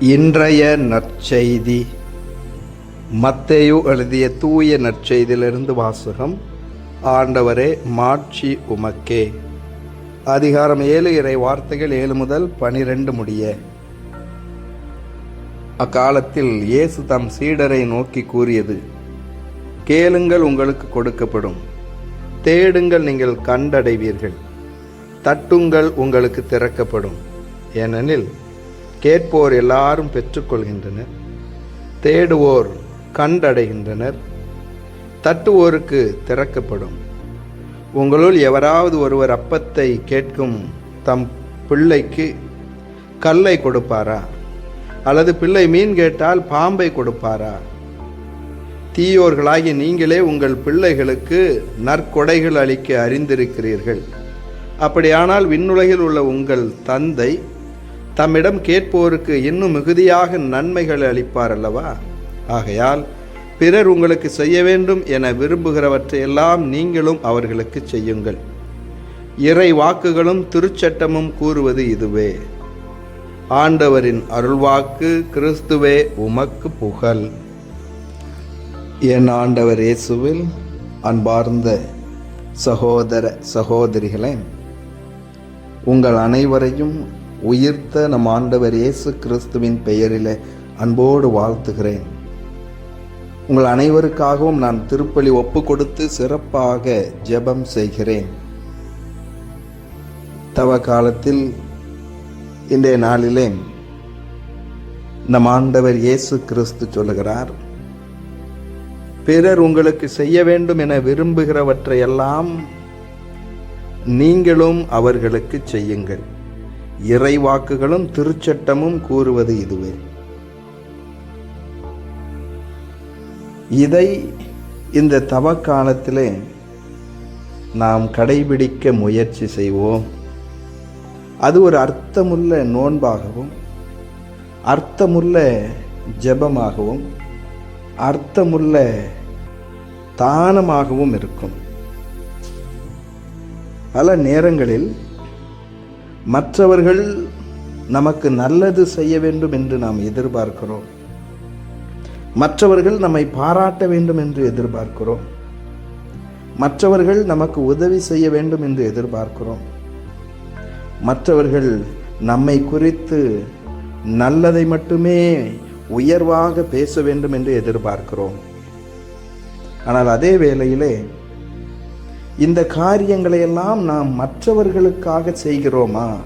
இன்றைய நற்செய்தி. மத்தேயு எழுதிய தூய நற்செய்தியிலிருந்து வாசகம் ஆண்டவரே மாட்சி உமக்கே. அதிகாரம் ஏழு இறை வார்த்தைகள் ஏழு முதல் பனிரெண்டு முடிய. அக்காலத்தில் இயேசு தம் சீடரை நோக்கி கூறியது கேளுங்கள் உங்களுக்கு கொடுக்கப்படும். தேடுங்கள் நீங்கள் கண்டடைவீர்கள். தட்டுங்கள் உங்களுக்கு திறக்கப்படும். ஏனெனில் கேட்போர் எல்லாரும் பெற்றுக்கொள்கின்றனர். தேடுவோர் கண்டடைகின்றனர். தட்டுவோருக்கு திறக்கப்படும். உங்களுள் எவராவது ஒருவர் அப்பத்தை கேட்கும் தம் பிள்ளைக்கு கல்லை கொடுப்பாரா? அல்லது பிள்ளை மீன் கேட்டால் பாம்பை கொடுப்பாரா? தீயோர்களாகி நீங்களே உங்கள் பிள்ளைகளுக்கு நற்கொடைகள் அளிக்க அறிந்திருக்கிறீர்கள். அப்படியானால் விண்ணுலகில் உள்ள உங்கள் தந்தை தம்மிடம் கேட்போருக்கு இன்னும் மிகுதியாக நன்மைகள் அளிப்பார் அல்லவா? ஆகையால் பிறர் உங்களுக்கு செய்ய வேண்டும் என விரும்புகிறவற்றையெல்லாம் நீங்களும் அவர்களுக்கு செய்யுங்கள். இறை வாக்குகளும் திருச்சட்டமும் கூறுவது இதுவே. ஆண்டவரின் அருள்வாக்கு கிறிஸ்துவே உமக்கு புகழ். என் ஆண்டவர் இயேசுவில் அன்பார்ந்த சகோதர சகோதரிகளே உங்கள் அனைவரையும் உயிர்த்த நம் ஆண்டவர் இயேசு கிறிஸ்துவின் பெயரில அன்போடு வாழ்த்துகிறேன். உங்கள் அனைவருக்காகவும் நான் திருப்பலி ஒப்பு கொடுத்து சிறப்பாக ஜெபம் செய்கிறேன். தவ காலத்தில் இன்றைய நாளிலே நம் ஆண்டவர் இயேசு கிறிஸ்து சொல்லுகிறார் பிறர் உங்களுக்கு செய்ய வேண்டும் என விரும்புகிறவற்றையெல்லாம் நீங்களும் அவர்களுக்கு செய்யுங்கள். இறைவாக்குகளும் திருச்சட்டமும் கூறுவது இதுவே. இதை இந்த தவ காலத்திலே நாம் கடைபிடிக்க முயற்சி செய்வோம். அது ஒரு அர்த்தமுள்ள நோன்பாகவும் அர்த்தமுள்ள ஜெபமாகவும் அர்த்தமுள்ள தானமாகவும் இருக்கும். பல நேரங்களில் மற்றவர்கள் நமக்கு நல்லது செய்ய வேண்டும் என்று நாம் எதிர்பார்க்கிறோம். மற்றவர்கள் நம்மை பாராட்ட வேண்டும் என்று எதிர்பார்க்கிறோம். மற்றவர்கள் நமக்கு உதவி செய்ய வேண்டும் என்று எதிர்பார்க்கிறோம். மற்றவர்கள் நம்மை குறித்து நல்லதை மட்டுமே உயர்வாக பேச வேண்டும் என்று எதிர்பார்க்கிறோம். ஆனால் அதே வேளையிலே இந்த காரியங்களை எல்லாம் நாம் மற்றவர்களுக்காக செய்கிறோமா?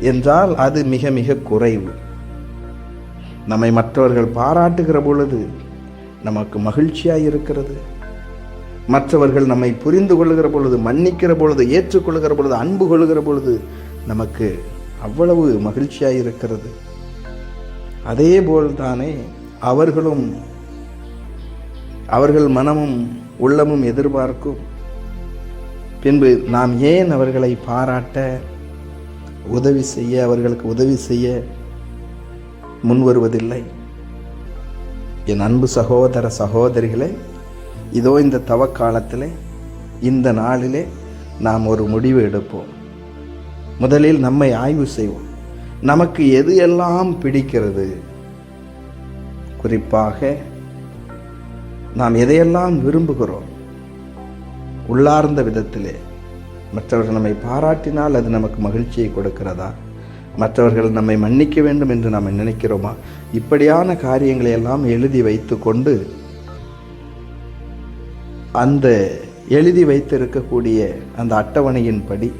என்றால் அது மிக மிக குறைவு. நம்மை மற்றவர்கள் பாராட்டுகிற பொழுது நமக்கு மகிழ்ச்சியாக இருக்கிறது. மற்றவர்கள் நம்மை புரிந்து கொள்கிற பொழுது மன்னிக்கிற பொழுது ஏற்றுக்கொள்கிற பொழுது அன்பு கொள்கிற பொழுது நமக்கு அவ்வளவு மகிழ்ச்சியாக இருக்கிறது. அதே போல்தானே அவர்களும் அவர்கள் மனமும் உள்ளமும் எதிர்பார்க்கும் பின்பு நாம் ஏன் அவர்களை பாராட்ட உதவி செய்ய அவர்களுக்கு உதவி செய்ய முன்வருவதில்லை என் அன்பு சகோதர சகோதரிகளே இதோ இந்த தவக்காலத்தில் இந்த நாளிலே நாம் ஒரு முடிவு எடுப்போம். முதலில் நம்மை ஆய்வு செய்வோம். நமக்கு எது எல்லாம் பிடிக்கிறது? குறிப்பாக நாம் எதையெல்லாம் விரும்புகிறோம்? உள்ளார்ந்த விதத்திலே. மற்றவர்கள் நம்மை பாராட்டினால் அது நமக்கு மகிழ்ச்சியை கொடுக்கிறதா? மற்றவர்கள் நம்மை மன்னிக்க வேண்டும் என்று நாம் நினைக்கிறோமா? இப்படியான காரியங்களை எல்லாம் எழுதி வைத்து கொண்டு அந்த எழுதி வைத்திருக்கக்கூடிய அந்த அட்டவணையின்படி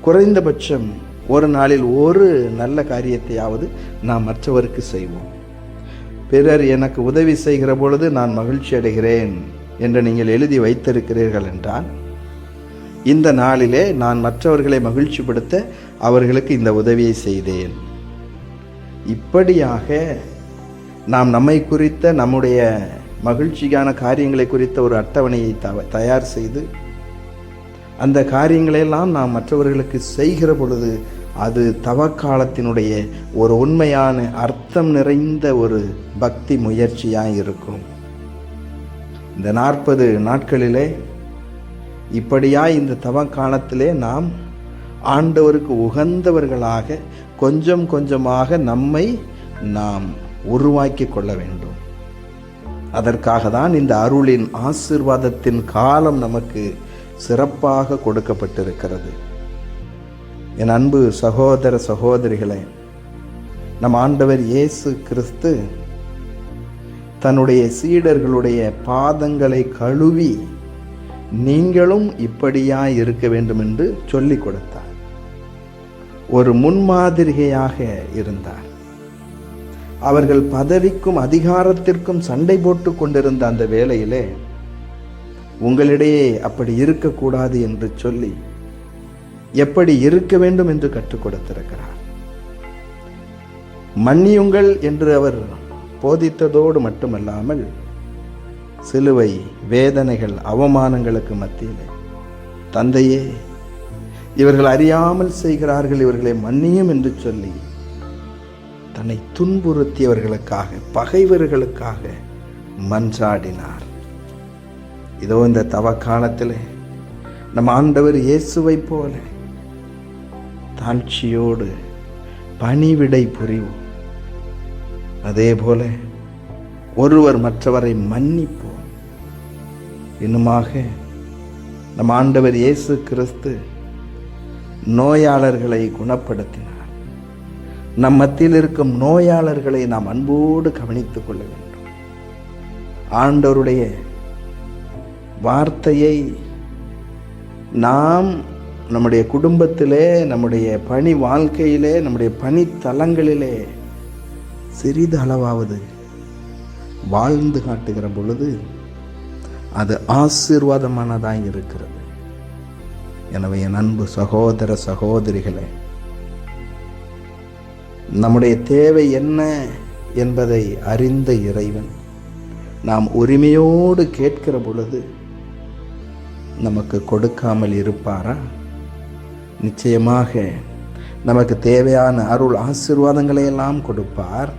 குறைந்தபட்சம் ஒரு நாளில் ஒரு நல்ல காரியத்தையாவது நாம் மற்றவருக்கு செய்வோம். பிறர் எனக்கு உதவி செய்கிற பொழுது நான் மகிழ்ச்சி அடைகிறேன் என்று நீங்கள் எழுதி வைத்திருக்கிறீர்கள் என்றால் இந்த நாளிலே நான் மற்றவர்களை மகிழ்ச்சிப்படுத்த அவர்களுக்கு இந்த உதவியை செய்தேன். இப்படியாக நாம் நம்மை குறித்த நம்முடைய மகிழ்ச்சிக்கான காரியங்களை குறித்த ஒரு அட்டவணையை தவ தயார் செய்து அந்த காரியங்களையெல்லாம் நாம் மற்றவர்களுக்கு செய்கிற பொழுது அது தவக்காலத்தினுடைய ஒரு உண்மையான அர்த்தம் நிறைந்த ஒரு பக்தி முயற்சியாக இருக்கும். இந்த நாற்பது நாட்களிலே இப்படியா இந்த தவ காலத்திலே நாம் ஆண்டவருக்கு உகந்தவர்களாக கொஞ்சம் கொஞ்சமாக நம்மை நாம் உருவாக்கி கொள்ள வேண்டும். அதற்காக தான் இந்த அருளின் ஆசிர்வாதத்தின் காலம் நமக்கு சிறப்பாக கொடுக்கப்பட்டிருக்கிறது. என் அன்பு சகோதர சகோதரிகளே நம் ஆண்டவர் இயேசு கிறிஸ்து தன்னுடைய சீடர்களுடைய பாதங்களை கழுவி நீங்களும் இப்படியா இருக்க வேண்டும் என்று சொல்லிக் கொடுத்தார். ஒரு முன்மாதிரிகையாக இருந்தார். அவர்கள் பதவிக்கும் அதிகாரத்திற்கும் சண்டை போட்டு கொண்டிருந்த அந்த வேளையிலே உங்களிடையே அப்படி இருக்கக்கூடாது என்று சொல்லி எப்படி இருக்க வேண்டும் என்று கற்றுக் கொடுத்திருக்கிறார். மன்னியுங்கள் என்று அவர் போதித்ததோடு மட்டுமல்லாமல் சிலுவை வேதனைகள் அவமானங்களுக்கு மத்தியிலே தந்தையே இவர்கள் அறியாமல் செய்கிறார்கள் இவர்களை மன்னியும் என்று சொல்லி தன்னை துன்புறுத்தியவர்களுக்காக பகைவர்களுக்காக மன்றாடினார். இதோ இந்த தவ காலத்தில் நம் ஆண்டவர் இயேசுவை போல தாழ்ச்சியோடு பணிவிடை புரிவோம். அதே போல ஒருவர் மற்றவரை மன்னிப்போம். இன்னுமாக நம் ஆண்டவர் இயேசு கிறிஸ்து நோயாளர்களை குணப்படுத்தினார். நம் மத்தியில் இருக்கும் நோயாளர்களை நாம் அன்போடு கவனித்துக் கொள்ள வேண்டும். ஆண்டவருடைய வார்த்தையை நாம் நம்முடைய குடும்பத்திலே நம்முடைய பணி வாழ்க்கையிலே நம்முடைய பணி தலங்களிலே சிறிது அளவாவது வாழ்ந்து காட்டுகிற பொழுது அது ஆசீர்வாதமானதாக இருக்கிறது. எனவே என் அன்பு சகோதர சகோதரிகளே நம்முடைய தேவை என்ன என்பதை அறிந்த இறைவன் நாம் உரிமையோடு கேட்கிற பொழுது நமக்கு கொடுக்காமல் இருப்பாரா? நிச்சயமாக நமக்கு தேவையான அருள் ஆசீர்வாதங்களை எல்லாம் கொடுப்பார்.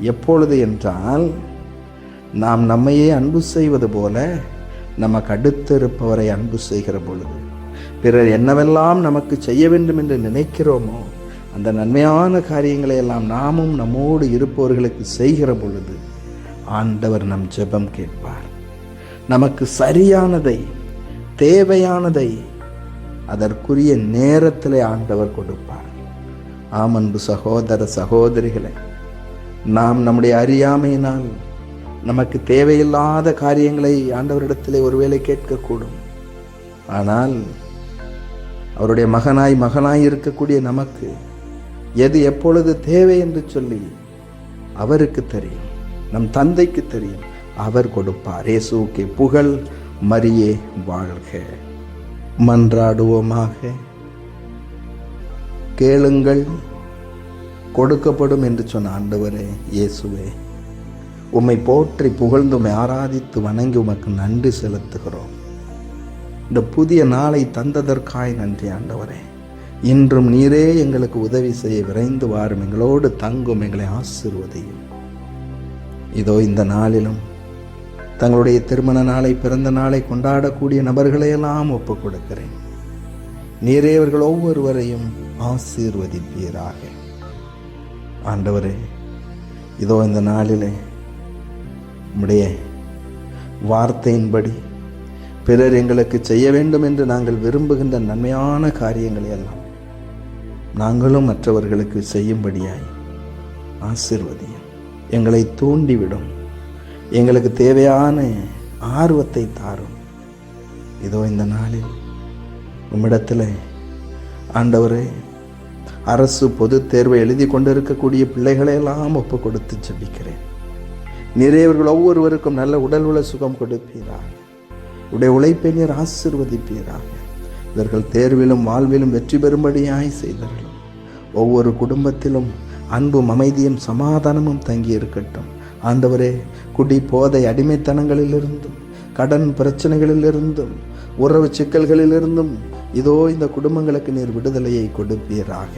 எப்பொழுது என்றால் நாம் நம்மையே அன்பு செய்வது போல நமக்கு அடுத்து இருப்பவரை அன்பு செய்கிற பொழுது பிறர் என்னவெல்லாம் நமக்கு செய்ய வேண்டும் என்று நினைக்கிறோமோ அந்த நன்மையான காரியங்களை எல்லாம் நாமும் நம்மோடு இருப்பவர்களுக்கு செய்கிற பொழுது ஆண்டவர் நம் ஜெபம் கேட்பார். நமக்கு சரியானதை தேவையானதை அதற்குரிய நேரத்தில் ஆண்டவர் கொடுப்பார். ஆம் அன்பு சகோதர சகோதரிகளை நாம் நம்முடைய அறியாமையினால் நமக்கு தேவையில்லாத காரியங்களை ஆண்டவரிடத்திலே ஒருவேளை கேட்கக்கூடும். ஆனால் அவருடைய மகனாய் மகனாய் இருக்கக்கூடிய நமக்கு எது எப்பொழுது தேவை என்று சொல்லி அவருக்கு தெரியும். நம் தந்தைக்கு தெரியும். அவர் கொடுப்பார். இயேசுவுக்கு புகழ் மரியே வாழ்க. மன்றாடுவோமாக. கேளுங்கள். கொடுக்கப்படும் என்று சொன்ன ஆண்டவரே இயேசுவே உம்மை போற்றி புகழ்ந்து உம்மை ஆராதித்து வணங்கி உமக்கு நன்றி செலுத்துகிறோம். இந்த புதிய நாளை தந்ததற்காய் நன்றி ஆண்டவரே. இன்றும் நீரே எங்களுக்கு உதவி செய்ய விரைந்து வாரும் எங்களோடு தங்கும் எங்களை ஆசிர்வதையும். இதோ இந்த நாளிலும் தங்களுடைய திருமண நாளை பிறந்த நாளை கொண்டாடக்கூடிய நபர்களையெல்லாம் ஒப்புக் கொடுக்கிறேன் நீரே அவர்கள் ஒவ்வொருவரையும் ஆசீர்வதிப்பீராக. ஆண்டவரே இதோ இந்த நாளிலே உம்முடைய வார்த்தையின்படி பிறர் எங்களுக்கு செய்ய வேண்டும் என்று நாங்கள் விரும்புகின்ற நன்மையான காரியங்களை எல்லாம் நாங்களும் மற்றவர்களுக்கு செய்யும்படியாய் ஆசிர்வதியும் எங்களை தூண்டிவிடும். எங்களுக்கு தேவையான ஆர்வத்தை தாரும். இதோ இந்த நாளில் உம்மிடத்தில் ஆண்டவரே அரசு பொதுத் தேர்வை எழுதி கொண்டிருக்கக்கூடிய பிள்ளைகளையெல்லாம் ஒப்பு கொடுத்து ஜெபிக்கிறேன். நிறையவர்கள் ஒவ்வொருவருக்கும் நல்ல உடல் உள்ள சுகம் கொடுப்பீராக. உடைய உழைப்பை நீர் ஆசிர்வதிப்பீராக. இவர்கள் தேர்விலும் வாழ்விலும் வெற்றி பெறும்படியாய் செய்தார்கள் ஒவ்வொரு குடும்பத்திலும் அன்பும் அமைதியும் சமாதானமும் தங்கி இருக்கட்டும் ஆண்டவரே குடி போதை அடிமைத்தனங்களிலிருந்தும் கடன் பிரச்சனைகளிலிருந்தும் உறவு சிக்கல்களிலிருந்தும் இதோ இந்த குடும்பங்களுக்கு நீர் விடுதலையை கொடுப்பீராக.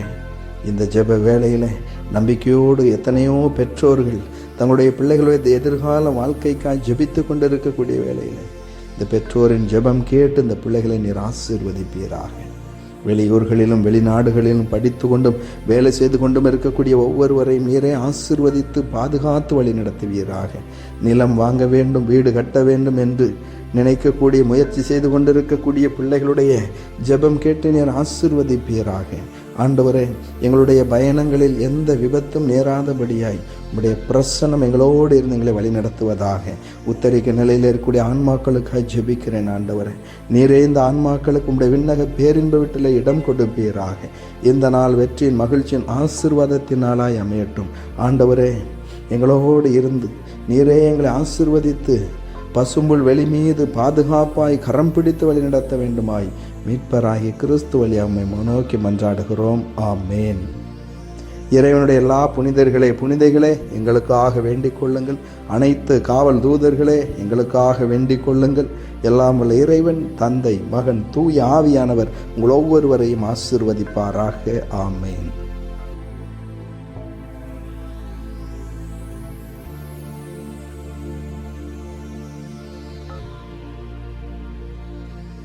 இந்த ஜெப வேளையில் நம்பிக்கையோடு எத்தனையோ பெற்றோர்கள் தங்களுடைய பிள்ளைகளுடைய எதிர்கால வாழ்க்கைக்காய் ஜெபித்து கொண்டிருக்கக்கூடிய வேளையில் இந்த பெற்றோரின் ஜெபம் கேட்டு இந்த பிள்ளைகளை நீர் ஆசீர்வதிப்பீராக. வெளியூர்களிலும் வெளிநாடுகளிலும் படித்து கொண்டும் வேலை செய்து கொண்டும் இருக்கக்கூடிய ஒவ்வொருவரையும் நீரே ஆசிர்வதித்து பாதுகாத்து வழி நடத்துவீராக. நிலம் வாங்க வேண்டும் வீடு கட்ட வேண்டும் என்று நினைக்கக்கூடிய முயற்சி செய்து கொண்டிருக்கக்கூடிய பிள்ளைகளுடைய ஜெபம் கேட்டு நீர் ஆசிர்வதிப்பீராக. ஆண்டவரே எங்களுடைய பயணங்களில் எந்த விபத்தும் நேராதபடியாய் உங்களுடைய பிரசனம் எங்களோடு இருந்து எங்களை வழிநடத்துவதாக. உத்தரிக்க நிலையில் இருக்கக்கூடிய ஆன்மாக்களுக்காக ஜெபிக்கிறேன் ஆண்டவரே. நீரே இந்த ஆன்மாக்களுக்கு உங்களுடைய விண்ணக பேரின்ப வீட்டில் இடம் கொடுப்பீராக. இந்த நாள் வெற்றியின் மகிழ்ச்சியின் ஆசிர்வாதத்தினாலாய் அமையட்டும். ஆண்டவரே எங்களோடு இருந்து நீரே எங்களை ஆசிர்வதித்து பசும்புல் வெளி மீது பாதுகாப்பாய் கரம் பிடித்து வழி நடத்த வேண்டுமாய் மீட்பராகி கிறிஸ்து வழி அம்மை நோக்கி மன்றாடுகிறோம். ஆமேன். இறைவனுடைய எல்லா புனிதர்களே புனிதைகளே எங்களுக்காக வேண்டிக் கொள்ளுங்கள். அனைத்து காவல் தூதர்களே எங்களுக்காக வேண்டிக் கொள்ளுங்கள். எல்லாம் உள்ள இறைவன் தந்தை மகன் தூய ஆவியானவர் உங்கள் ஒவ்வொருவரையும் ஆசிர்வதிப்பாராக. ஆமேன்.